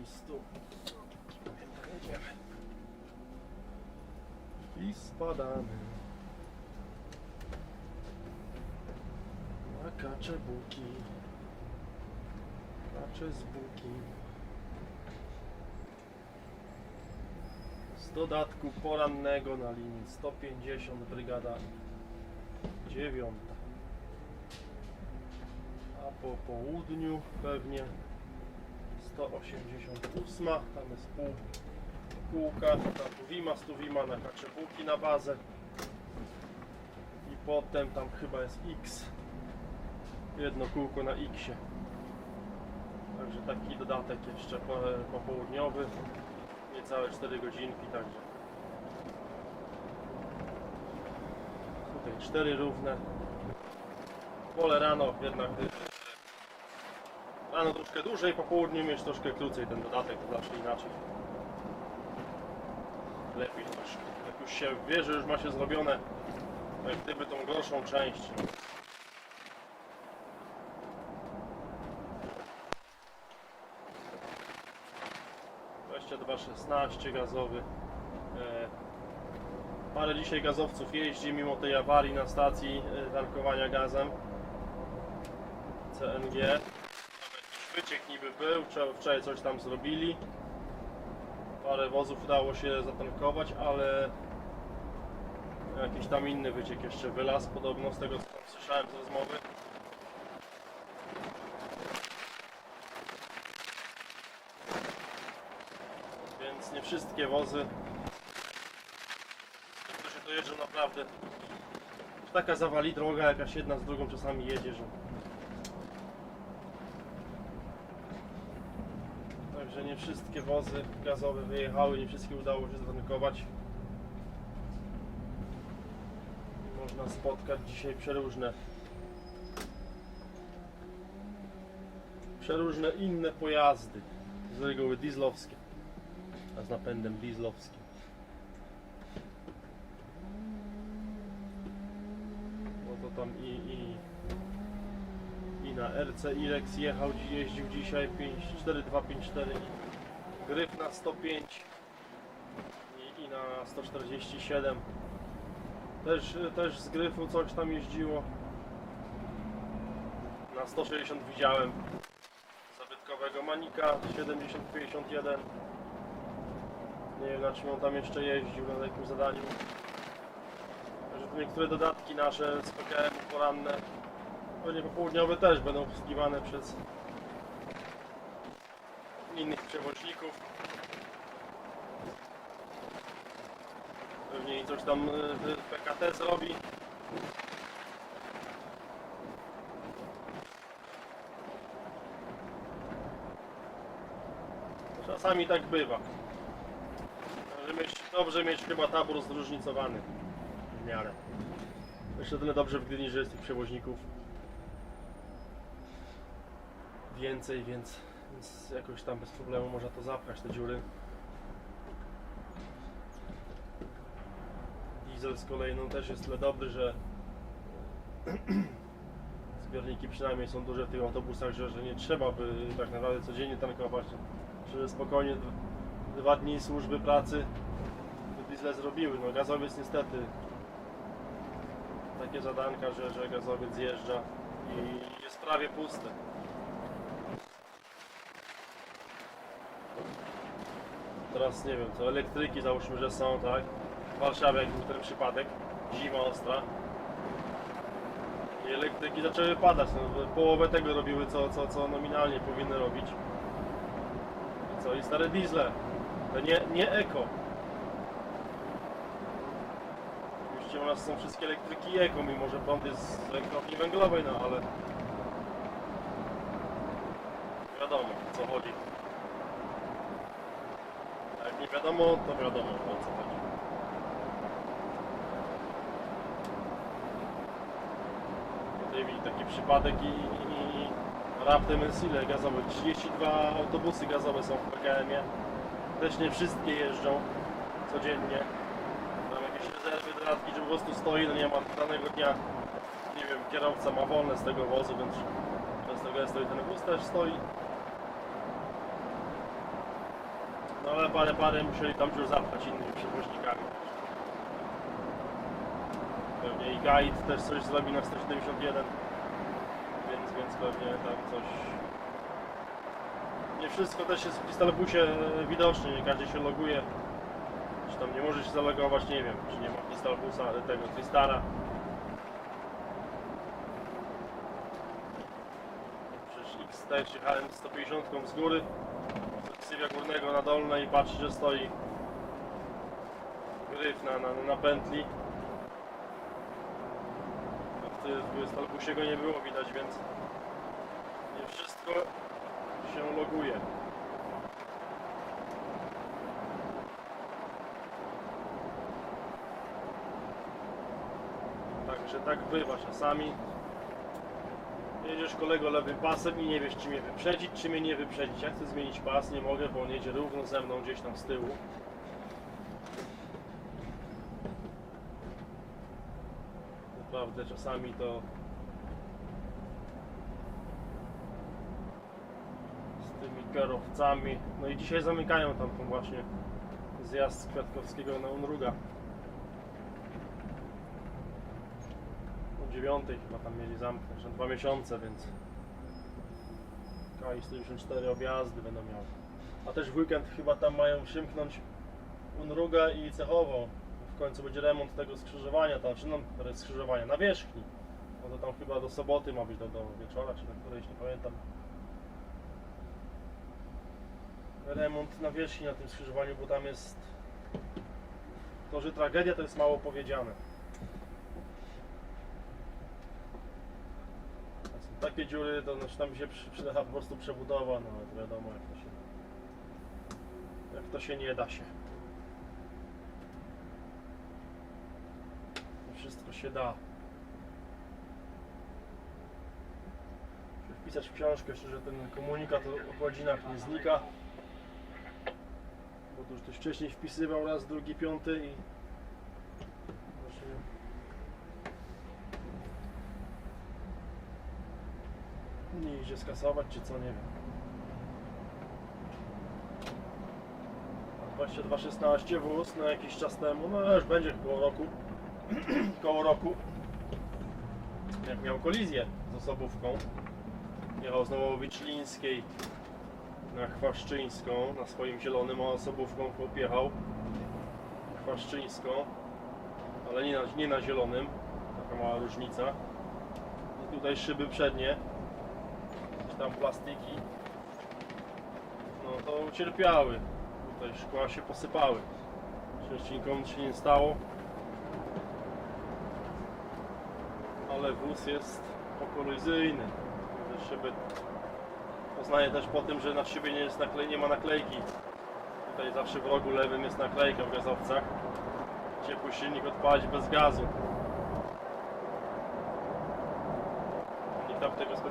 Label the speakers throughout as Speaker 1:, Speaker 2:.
Speaker 1: listu. Jedziemy. I spadamy. Na kacze buki. Kacze z buki. Z dodatku porannego na linii 150 brygada dziewiąta. A po południu pewnie 188, tam jest pół kółka, tam Tuwima, Stuwima na Kaczebuki na bazę i potem tam chyba jest X, jedno kółko na Xie. Także taki dodatek jeszcze po, popołudniowy, niecałe 4 godzinki, także tutaj 4 równe. Wolę rano jednak Rano troszkę dłużej, po południu mieć troszkę krócej ten dodatek, to zawsze inaczej. Lepiej troszkę. Jak już się wie, że już ma się zrobione, jak gdyby tą gorszą część. 2216 gazowy. E, Parę dzisiaj gazowców jeździ mimo tej awarii na stacji e, tankowania gazem. CNG. Wyciek niby był, wczoraj- coś tam zrobili. Parę wozów udało się zatankować, ale jakiś tam inny wyciek jeszcze wylazł podobno z tego co tam słyszałem z rozmowy. Więc nie wszystkie wozy, to jeżdżą naprawdę. Taka zawali droga, jakaś jedna z drugą czasami jedzie, że Także nie wszystkie wozy gazowe wyjechały, nie wszystkie udało się zatankować. Można spotkać dzisiaj przeróżne przeróżne inne pojazdy. Z reguły dieslowskie. A z napędem dieslowskim. No to tam i, i i na RC Ilex jechał, dzi- jeździł dzisiaj 4254 i gryf na 105 i, i na 147 też, też z gryfu coś tam jeździło. Na 160 widziałem. Zabytkowego Manika 7051 nie wiem na czym on tam jeszcze jeździł na jakim zadaniu. Niektóre dodatki nasze z poranne Pewnie popołudniowe też będą obsługiwane przez innych przewoźników. Pewnie coś tam y, PKT zrobi. Czasami tak bywa. Dobrze mieć, dobrze mieć chyba tabor zróżnicowany w miarę. Jeszcze tyle dobrze w Gdyni, że jest tych przewoźników więcej, więc, więc jakoś tam bez problemu można to zapchać te dziury. Diesel z kolei no, też jest tyle dobry, że zbiorniki przynajmniej są duże w tych autobusach, że, że nie trzeba by tak naprawdę codziennie tankować, że spokojnie dwa dni służby pracy by diesle zrobiły. No gazowiec niestety takie zadanka, że, że gazowiec zjeżdża i jest prawie pusty. Teraz nie wiem, to elektryki załóżmy, że są, tak? W Warszawie jak był ten przypadek, zima ostra. I elektryki zaczęły padać, no, połowę tego robiły, co, co, co nominalnie powinny robić. I co? I stare diesle. To nie, nie eko. Oczywiście u nas są wszystkie elektryki eko, mimo że prąd jest z elektrowni węglowej, no ale... Wiadomo, co chodzi. A jak nie wiadomo, to wiadomo o co chodzi. Mieli taki przypadek i, i, i raptem jest ile gazowych? 32 autobusy gazowe są w PKM-ie. Też nie wszystkie jeżdżą codziennie. Tam jakieś rezerwy, dodatki, że po prostu stoi, no nie ma danego dnia. Nie wiem, kierowca ma wolne z tego wozu, więc często gęsto i ten wóz też stoi. Parę parę musieli tam już zapchać innymi przewoźnikami. Pewnie i guide też coś zrobi na 171, więc, więc pewnie tam coś... Nie wszystko też jest w Crystalbusie widoczne, nie każdy się loguje. Czy tam nie może się zalogować, nie wiem, czy nie ma Crystalbusa, ale tego Crystara. Przecież X też jechałem 150 z góry, ksywia górnego na dolne i patrzę, że stoi gryf na, na, na pętli. A w, Crystalbusie go nie było widać, więc nie wszystko się loguje. Także tak bywa czasami. Jedziesz kolego lewym pasem i nie wiesz czy mnie wyprzedzić, czy mnie nie wyprzedzić. Ja chcę zmienić pas, nie mogę, bo on jedzie równo ze mną gdzieś tam z tyłu. Naprawdę czasami to z tymi kierowcami. No i dzisiaj zamykają tam właśnie zjazd z Kwiatkowskiego na Unruga. O dziewiątej chyba tam mieli zamknąć, na dwa miesiące, więc KI 194 objazdy będą miały. A też w weekend chyba tam mają przymknąć Unruga i Cechową. W końcu będzie remont tego skrzyżowania, tam, czy no, skrzyżowania na wierzchni. No to tam chyba do soboty ma być, do, do wieczora, czy na którejś, nie pamiętam. Remont na wierzchni na tym skrzyżowaniu, bo tam jest... To, że tragedia to jest mało powiedziane. To są takie dziury, to znaczy tam się przy- po prostu przebudowa, no ale wiadomo jak to się... Jak to się nie da się. To Wszystko się da. Muszę wpisać w książkę jeszcze, że ten komunikat o godzinach nie znika. Bo to już ktoś wcześniej wpisywał raz, drugi, piąty i... Właśnie... Nie idzie skasować, czy co, nie wiem. 2216 wóz na jakiś czas temu, no już będzie koło roku. koło roku. Jak miał kolizję z osobówką. Jechał z Nowowiczlińskiej na Chwaszczyńską, na swoim zielonym osobówką podjechał Chwaszczyńską, ale nie na, nie na zielonym, taka mała różnica. I tutaj szyby przednie, tam plastiki, no to ucierpiały. Tutaj szkła się posypały. Szczęście nikomu się nie stało. Ale wóz jest pokoluzyjny. Te szyby Poznaję też po tym, że na szybie nie, jest naklej, nie ma naklejki. Tutaj zawsze w rogu lewym jest naklejka w gazowcach. Ciepły silnik odpalić bez gazu.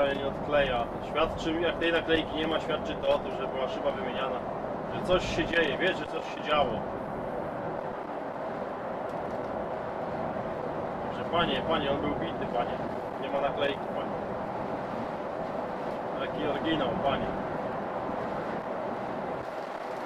Speaker 1: Specjalnie nie odkleja. Świadczy, jak tej naklejki nie ma, świadczy to o tym, że była szyba wymieniana. Że coś się dzieje, wiesz, że coś się działo. Także panie, panie, on był bity, panie. Nie ma naklejki, panie. Taki oryginał, panie.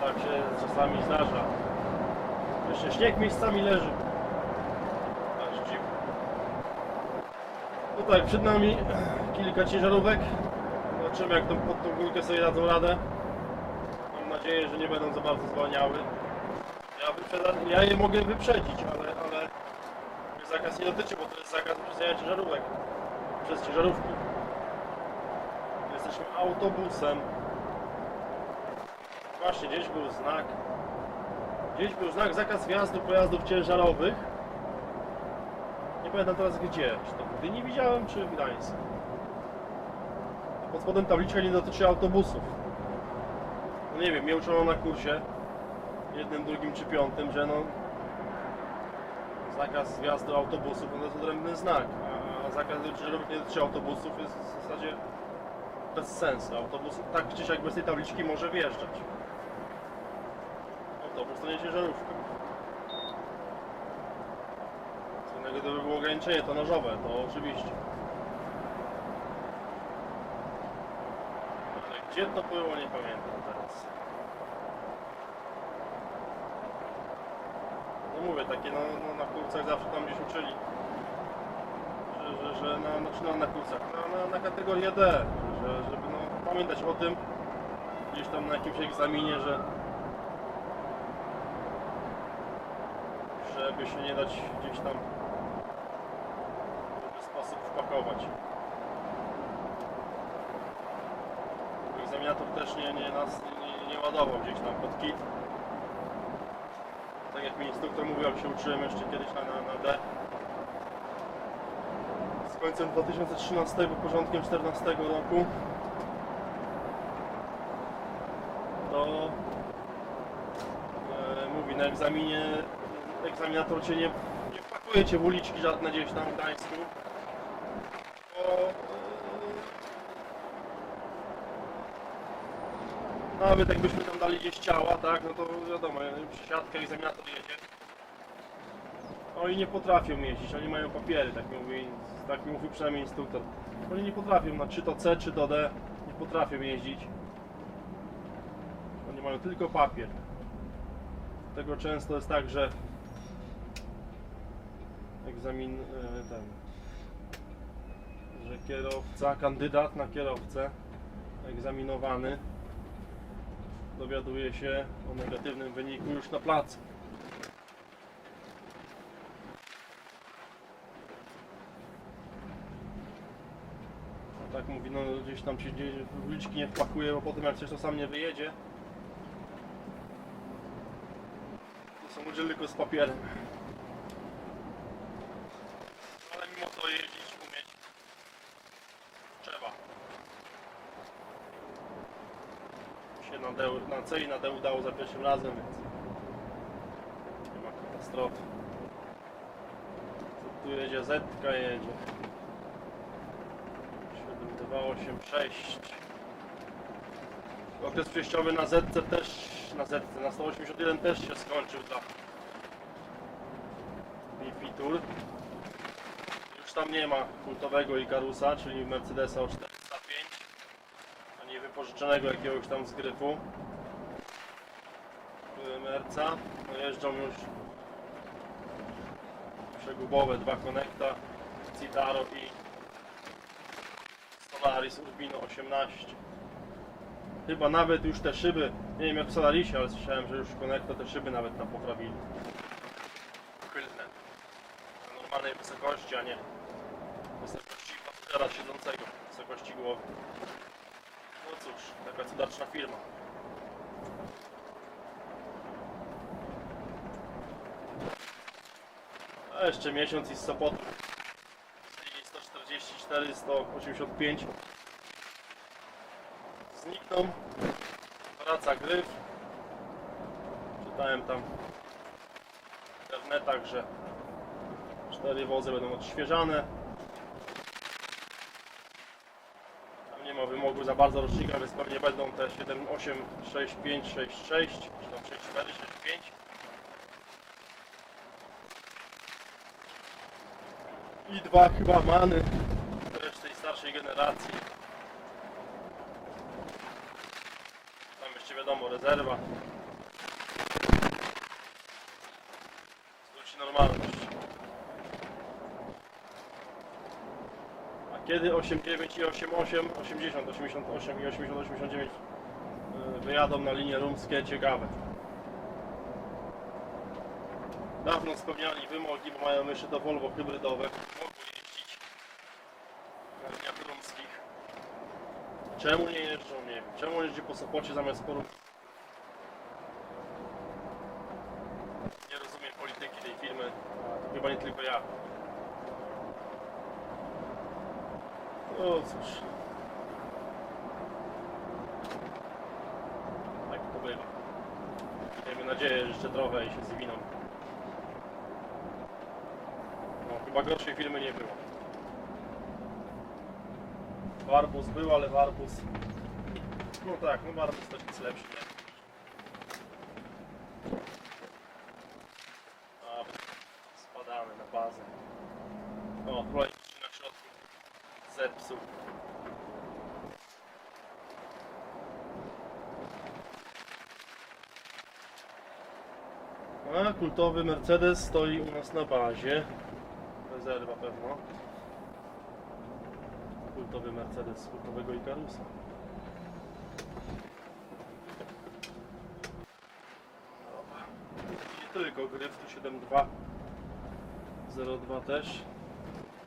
Speaker 1: Tak się czasami zdarza. Jeszcze śnieg miejscami leży. Aż dziwne. Tutaj przed nami kilka ciężarówek. Zobaczymy jak tą, pod tą górkę sobie dadzą radę. Mam nadzieję, że nie będą za bardzo zwalniały. Ja, ja je mogę wyprzedzić, ale, ale zakaz nie dotyczy, bo to jest zakaz wyprzedzania ciężarówek przez ciężarówki. Jesteśmy autobusem. Właśnie, gdzieś był znak. Gdzieś był znak zakaz wjazdu pojazdów ciężarowych. Nie pamiętam teraz gdzie. Czy to w widziałem, czy w Gdańsku. Pod spodem tabliczka nie dotyczy autobusów. No nie wiem, mnie uczono na kursie. Jednym, drugim czy piątym, że no... Zakaz wjazdu autobusów to jest odrębny znak. A zakaz ciężarowych nie dotyczy autobusów jest w zasadzie bez sensu. Autobus tak czy siak bez tej tabliczki może wjeżdżać. Autobus to nie ciężarówka. Co innego gdyby było ograniczenie tonażowe, to oczywiście. Ale gdzie to było, nie pamiętam teraz. mówię, takie no, no, na kursach zawsze tam gdzieś uczyli. Że, że, że na, znaczy no, na kursach, na, na, na kategorię D, że, żeby no, pamiętać o tym gdzieś tam na jakimś egzaminie, że żeby się nie dać gdzieś tam w żaden sposób wpakować. Egzaminator też nie, nie nas nie, nie, ładował gdzieś tam pod kit. Tak jak mi instruktor mówił, jak się uczyłem jeszcze kiedyś na, na, na D. Z końcem 2013, początkiem 2014 roku to e, mówi na egzaminie egzaminator cię nie, nie wpakuje cię w uliczki żadne gdzieś tam w Gdańsku. Bo, e, nawet jakbyśmy tam dali gdzieś ciała, tak, no to wiadomo, siatka egzaminator jedzie. Oni nie potrafią jeździć, oni mają papiery, tak mówi, tak mi mówił przynajmniej instruktor. Oni nie potrafią, na czy to C, czy to D, nie potrafią jeździć. Oni mają tylko papier. Dlatego często jest tak, że egzamin e, ten, że kierowca, kandydat na kierowcę egzaminowany dowiaduje się o negatywnym wyniku już na placu. A tak mówi, no gdzieś tam się gdzieś uliczki nie wpakuje, bo potem jak coś to sam nie wyjedzie, to są ludzie tylko z papierem. Ale mimo to jeździć umieć trzeba. Się na, C i na D udało za pierwszym razem, więc nie ma katastrofy. Co tu jedzie? Zetka jedzie. 7286 Okres przejściowy na Zetce też, na Zetce, na 181 też się skończył dla BP Tour. Już tam nie ma kultowego Ikarusa, czyli Mercedesa o 405 ani wypożyczonego jakiegoś tam z gryfu No jeżdżą już przegubowe dwa konekta Citaro i Solaris Urbino 18 Chyba nawet już te szyby, nie wiem jak w Solarisie, ale słyszałem, że już Connecto te szyby nawet tam poprawili. Chylne. Na normalnej wysokości, a nie wysokości pasujera siedzącego, wysokości głowy. No cóż, taka cudaczna firma. Jeszcze miesiąc i z Sopotu. Z linii 144, 185 znikną. Wraca gryf. Czytałem tam w internetach, że cztery wozy będą odświeżane. Tam nie ma wymogu za bardzo rocznika, więc pewnie będą te 7, 8, 6, 5, 6, 6, czy tam 6, 4, 6, 5. I dwa chyba many, też tej starszej generacji. Tam jeszcze wiadomo, rezerwa. Zwróci normalność. A kiedy 89 i 88, 80, 88 i 80, 89 yy, wyjadą na linie rumskie, ciekawe. Dawno spełniali wymogi, bo mają jeszcze to Volvo hybrydowe, mogły jeździć na liniach rumskich. Czemu nie jeżdżą? Nie wiem. Czemu jeździ po Sopocie zamiast po Nie rozumiem polityki tej firmy. To chyba nie tylko ja. O cóż. Tak to bywa. Miejmy nadzieję, że jeszcze trochę i się zwiną. No, chyba gorszej firmy nie było. Warbus był, ale Warbus... No tak, no Warbus też jest lepszy, nie? A, spadamy na bazę. O, tutaj na środku zepsuł. A kultowy Mercedes stoi u nas na bazie. Rezerwa pewno. Kultowy Mercedes kultowego. Dobra. Nie tylko gryf tu 7.2 02 też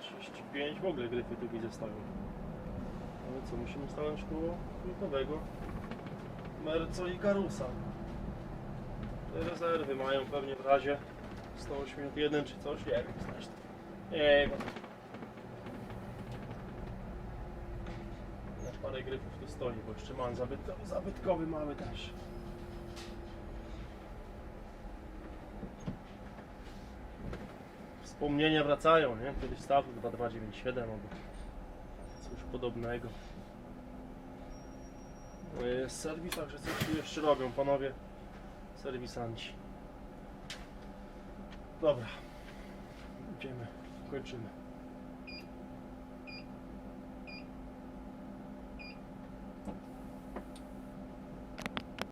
Speaker 1: 35 w ogóle gryfy tu widzę stoją ale co musimy stanąć koło kultowego Merco i Karusa te rezerwy mają pewnie w razie 181 czy coś, nie wiem zresztą. Nie wiem. Na parę gryfów tu stoi, bo jeszcze mam zabytkowy, zabytkowy mamy też. Wspomnienia wracają, nie? Kiedyś stał 2297 albo coś podobnego. Jest serwis, także coś jeszcze robią panowie serwisanci. Dobra, idziemy, kończymy.